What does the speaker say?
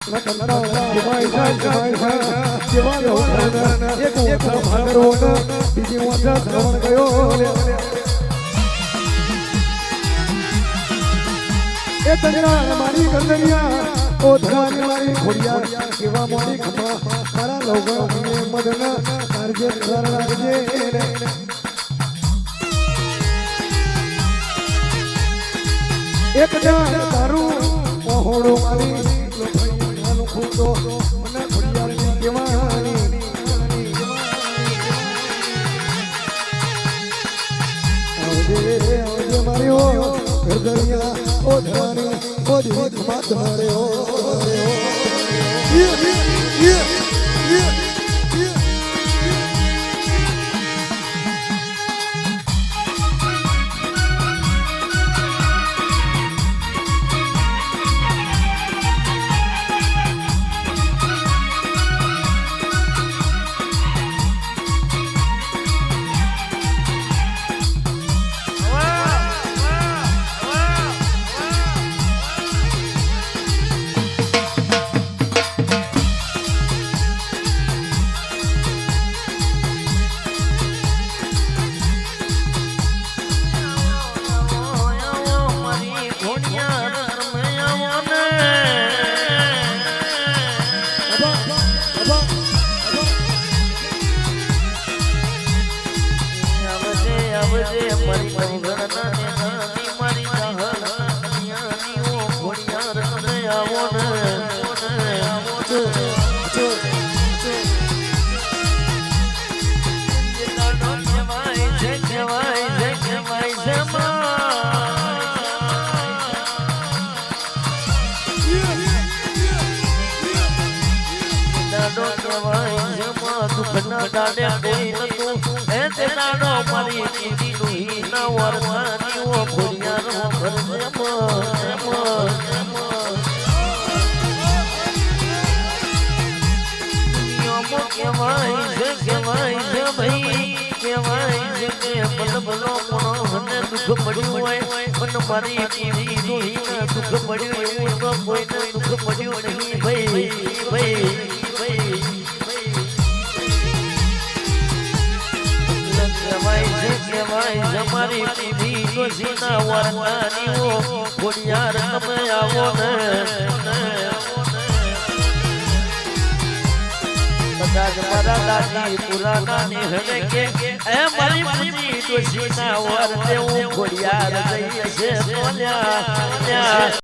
એ તંગડા મારી ગંદરિયા ઓ ધરાની મારી ખોડિયા કેવા મોડી ખમા મારા લોકો મદન કારજે કર એક જાણ તારું મારી ઓ ગરદરિયા ઓ ધરાની ઓ દીત માત મારે ઓ દાડે કોઈ નતું એ તે દાડો મારી દીદી કહેવાય છે કહેવાય છે ભાઈ કહેવાય છે કે બલ બલો પણ મને દુઃખ પડ્યું હોય મારી કદાચ મારા દાદી પુરાના ને હવે કે એ મારી પૂજી ડોશીના વર દેવું ખોડિયાર જઈએ છે તો લ્યા લ્યા